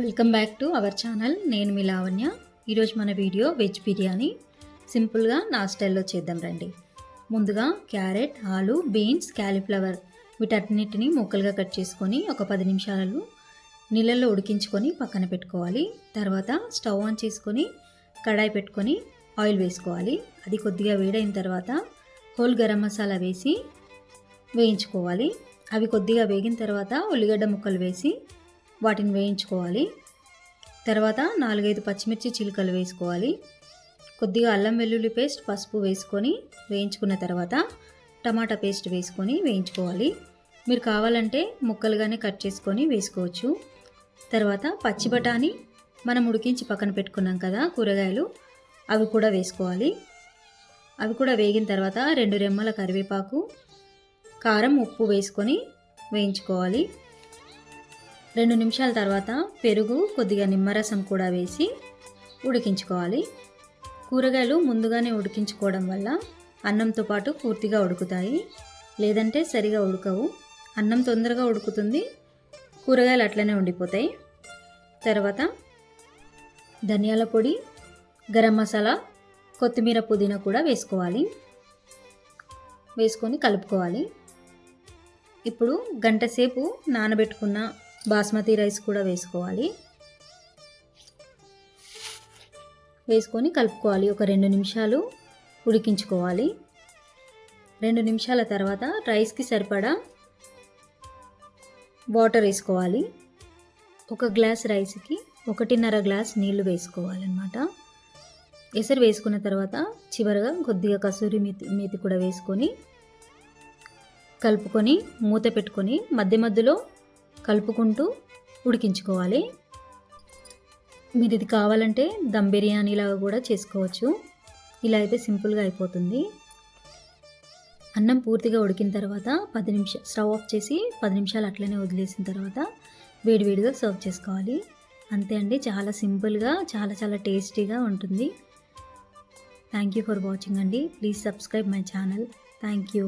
Welcome back to our channel నేను మీ లావణ్య. ఈరోజు మన వీడియో వెజ్ బిర్యానీ. సింపుల్గా నా స్టైల్లో చేద్దాం రండి. ముందుగా క్యారెట్ ఆలు బీన్స్ క్యాలీఫ్లవర్ వీటన్నిటిని ముక్కలుగా కట్ చేసుకొని ఒక పది నిమిషాలలో నీళ్ళల్లో ఉడికించుకొని పక్కన పెట్టుకోవాలి. తర్వాత స్టవ్ ఆన్ చేసుకొని కడాయి పెట్టుకొని ఆయిల్ వేసుకోవాలి. అది కొద్దిగా వేడైన తర్వాత హోల్ గరం మసాలా వేసి వేయించుకోవాలి. అవి కొద్దిగా వేగిన తర్వాత ఉల్లిగడ్డ ముక్కలు వేసి వాటిని వేయించుకోవాలి. తర్వాత నాలుగైదు పచ్చిమిర్చి చిలుకలు వేసుకోవాలి. కొద్దిగా అల్లం వెల్లుల్లి పేస్ట్ పసుపు వేసుకొని వేయించుకున్న తర్వాత టమాటా పేస్ట్ వేసుకొని వేయించుకోవాలి. మీరు కావాలంటే ముక్కలుగానే కట్ చేసుకొని వేసుకోవచ్చు. తర్వాత పచ్చి బఠానీ మనం ఉడికించి పక్కన పెట్టుకున్నాం కదా కూరగాయలు అవి కూడా వేసుకోవాలి. అవి కూడా వేగిన తర్వాత రెండు రెమ్మల కరివేపాకు కారం ఉప్పు వేసుకొని వేయించుకోవాలి. రెండు నిమిషాల తర్వాత పెరుగు కొద్దిగా నిమ్మరసం కూడా వేసి ఉడికించుకోవాలి. కూరగాయలు ముందుగానే ఉడికించుకోవడం వల్ల అన్నంతో పాటు పూర్తిగా ఉడుకుతాయి. లేదంటే సరిగా ఉడకవు. అన్నం తొందరగా ఉడుకుతుంది. కూరగాయలు అట్లనే ఉండిపోతాయి. తర్వాత ధనియాల పొడి గరం మసాలా కొత్తిమీర పుదీనా కూడా వేసుకోవాలి. వేసుకొని కలుపుకోవాలి. ఇప్పుడు గంట సేపు నానబెట్టుకున్న బాస్మతి రైస్ కూడా వేసుకోవాలి. వేసుకొని కలుపుకోవాలి. ఒక రెండు నిమిషాలు ఉడికించుకోవాలి. రెండు నిమిషాల తర్వాత రైస్కి సరిపడా వాటర్ వేసుకోవాలి. ఒక గ్లాస్ రైస్కి ఒకటిన్నర గ్లాస్ నీళ్ళు వేసుకోవాలన్నమాట. ఎసరు వేసుకున్న తర్వాత చివరగా కొద్దిగా కసూరి మేతి మేతి కూడా వేసుకొని కలుపుకొని మూత పెట్టుకొని మధ్య మధ్యలో కలుపుకుంటూ ఉడికించుకోవాలి. మీరు ఇది కావాలంటే దమ్ బిర్యానీ లాగా కూడా చేసుకోవచ్చు. ఇలా అయితే సింపుల్గా అయిపోతుంది. అన్నం పూర్తిగా ఉడికిన తర్వాత పది నిమిషాలు స్టవ్ ఆఫ్ చేసి పది నిమిషాలు అట్లనే వదిలేసిన తర్వాత వేడివేడిగా సర్వ్ చేసుకోవాలి. అంతే అండి చాలా సింపుల్గా చాలా చాలా టేస్టీగా ఉంటుంది. థ్యాంక్ యూ ఫర్ వాచింగ్ అండి. Please subscribe my channel thank you